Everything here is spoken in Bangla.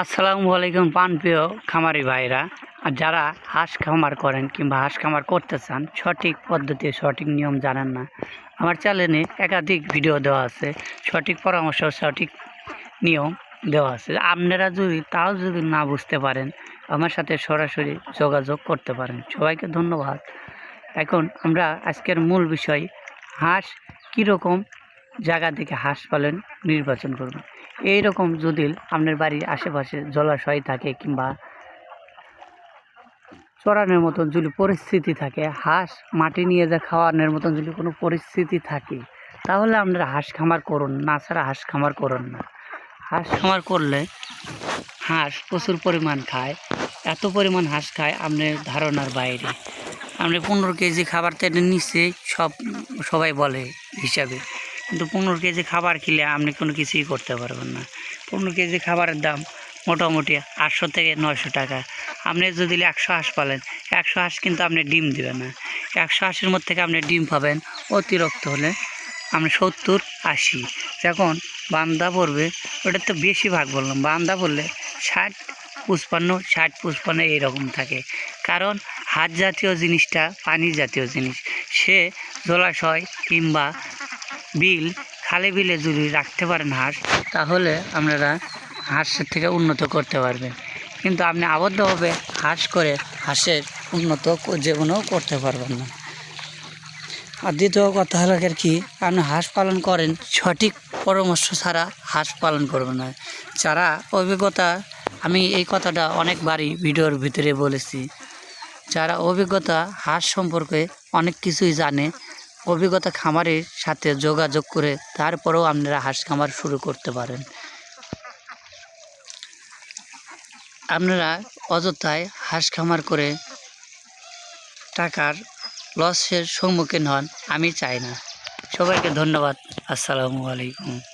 আসসালামু আলাইকুম পানপ্রিয় খামারি ভাইরা। আর যারা হাঁস খামার করেন কিংবা হাঁস খামার করতে চান, সঠিক পদ্ধতি, সঠিক নিয়ম জানেন না। আমার চ্যানেলে একাধিক ভিডিও দেওয়া আছে, সঠিক পরামর্শ, সঠিক নিয়ম দেওয়া আছে। আপনারা যদি, তাও যদি না বুঝতে পারেন, আমার সাথে সরাসরি যোগাযোগ করতে পারেন। সবাইকে ধন্যবাদ। এখন আমরা আজকের মূল বিষয়, হাঁস কীরকম জায়গা থেকে হাঁস পালন নির্বাচন করবেন এই রকম যদি আপনার বাড়ির আশেপাশে জলাশয় থাকে কিংবা চড়ানোর মতন যদি পরিস্থিতি থাকে, হাঁস মাটি নিয়ে যা খাওয়ানোর মতন যদি কোনো পরিস্থিতি থাকে, তাহলে আপনারা হাঁস খামার করুন, না ছাড়া হাঁস খামার করুন না। হাঁস খামার করলে হাঁস প্রচুর পরিমাণ খায়, এত পরিমাণ হাঁস খায় আপনার ধারণার বাইরে। আপনি পনেরো কেজি খাবার তেলে নিচ্ছে সব, সবাই বলে হিসাবে। কিন্তু পনেরো কেজি খাবার খেলে আপনি কোনো কিছুই করতে পারবেন না। পনেরো কেজি খাবারের দাম মোটামুটি আটশো থেকে নয়শো টাকা। আপনি যদি একশো হাঁস পালেন, একশো হাঁস কিন্তু আপনি ডিম দেবেন না। একশো হাঁসের মধ্যে থেকে আপনি ডিম পাবেন, অতিরিক্ত হলে আপনি সত্তর, আশি। যখন বান্দা পড়বে, ওটা তো বেশি ভাগ বললাম, বান্দা পড়লে ষাট, পুষ্পান্ন ষাট, পুষ্পান্ন এইরকম থাকে। কারণ হাত জাতীয় জিনিসটা পানি জাতীয় জিনিস। সে জলাশয় কিংবা বিল, খালে বিলে যদি রাখতে পারেন হাঁস, তাহলে আপনারা হাঁসের থেকে উন্নত করতে পারবেন। কিন্তু আপনি আবদ্ধভাবে হাঁস করে হাঁসের উন্নত যে কোনো করতে পারবেন না। আর দ্বিতীয় কথা হলো আর কি, আপনি হাঁস পালন করেন, সঠিক পরামর্শ ছাড়া হাঁস পালন করবেন না। যারা অভিজ্ঞতা, আমি এই কথাটা অনেকবারই ভিডিওর ভিতরে বলেছি, যারা অভিজ্ঞতা হাঁস সম্পর্কে অনেক কিছুই জানে অভিজ্ঞতা খামারের সাথে যোগাযোগ করে তারপরেও আপনারা হাঁস খামার শুরু করতে পারেন। আপনারা অযথায় হাঁস খামার করে টাকার লসের সম্মুখীন হন, আমি চাই না। সবাইকে ধন্যবাদ। আসসালামু আলাইকুম।